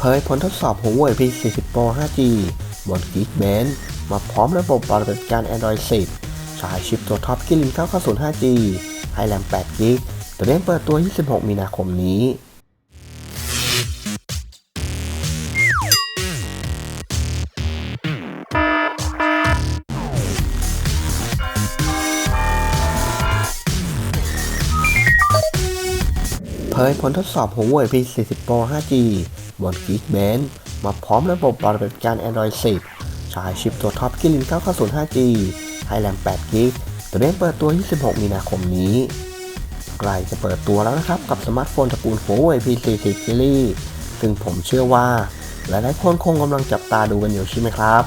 เผยผลทดสอบ Huawei P40 Pro 5G บน Geekbench มาพร้อมระบบปฏิบัติการ Android 10 สายชิปตัวท็อปกิลิน990 5G ให้แรม8 g b เรียมเปิดตัว 26 มีนาคมนี้เผยผลทดสอบ Huawei P40 Pro 5G บน Geekbench มาพร้อมระบบปฏิบัติการ Android 10สายชิปตัวท็อปกิลิน 990 5G ให้แรม8 g b เตรียมเปิดตัว 26 มีนาคมนี้ ใกล้จะเปิดตัวแล้วนะครับ กับสมาร์ทโฟนตระกูล Huawei P40 Series ซึ่งผมเชื่อว่า หลายๆคนคงกำลังจับตาดูกันอยู่ใช่ไหมครับ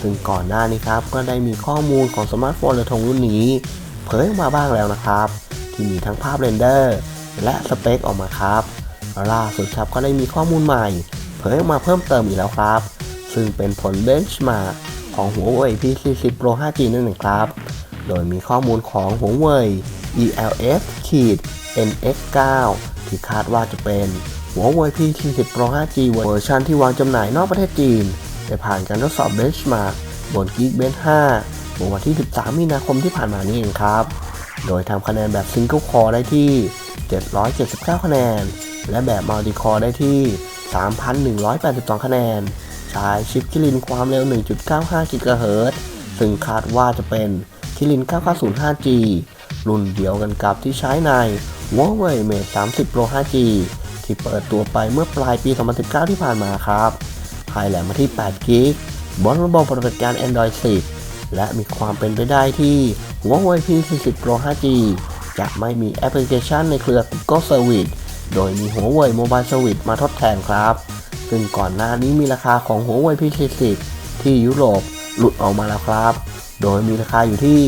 ซึ่งก่อนหน้านี้ครับ ก็ได้มีข้อมูลของสมาร์ทโฟนเรือธงรุ่นนี้ เผยออกมาบ้างแล้วนะครับ ที่มีทั้งภาพเรนเดอร์ และสเปคออกมาครับ ล่าสุดครับก็ได้มีข้อมูลใหม่ เผยออกมาเพิ่มเติมอีกแล้วครับ ซึ่งเป็นผลเบนช์มาของ Huawei P40 Pro 5G นั่นเองครับ โดยมีข้อมูลของ Huawei ELF NX9 ที่คาดว่าจะเป็น Huawei P40 Pro 5G เวอร์ชันที่วางจำหน่ายนอกประเทศจีนได้ผ่านการทดสอบเบนช์มาบน Geekbench 5เมื่อวันที่ 13 มีนาคมที่ผ่านมานี่เองครับ โดยทำคะแนนแบบ Single Core ได้ที่ 779 คะแนน และแบบ Multi Core ได้ที่ 3,182 คะแนน ใช้ชิปคิรินความเร็ว 1.95 GHz ซึ่งคาดว่าจะเป็นคิริน 990 5G รุ่นเดียวกันกับที่ใช้ใน Huawei Mate 30 Pro 5G ที่เปิดตัวไปเมื่อปลายปี 2019 ที่ผ่านมาครับภายแหลมมาที่8 g b บนระบบปฏิบัติการ Android 10 และมีความเป็นไปได้ที่ Huawei P40 Pro 5G จะไม่มีแอปพลิเคชันในเครือ Google Service โดยมี Huawei Mobile Service มาทดแทนครับ ซึ่งก่อนหน้านี้มีราคาของ Huawei P40 ที่ยุโรปหลุดออกมาแล้วครับ โดยมีราคาอยู่ที่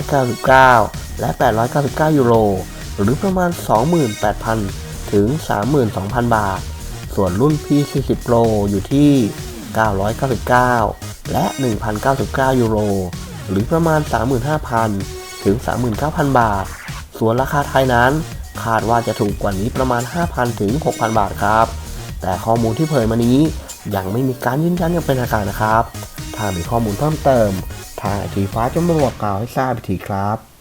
799 และ 899 ยูโร หรือประมาณ 28,000 ถึง 32,000 บาท ส่วนรุ่น P40 Pro อยู่ที่ 999 และ 1,099 ยูโร หรือประมาณ 35,000 ถึง 39,000 บาท ส่วนราคาไทยนั้น คาดว่าจะถูกกว่านี้ประมาณ 5,000 ถึง 6,000 บาทครับ แต่ข้อมูลที่เผยมานี้ยังไม่มีการยืนยันอย่างเป็นทางการนะครับ ถ้ามีข้อมูลเพิ่มเติม ทางไอทีฟ้าจะมาบอกกล่าวให้ทราบอีกทีครับ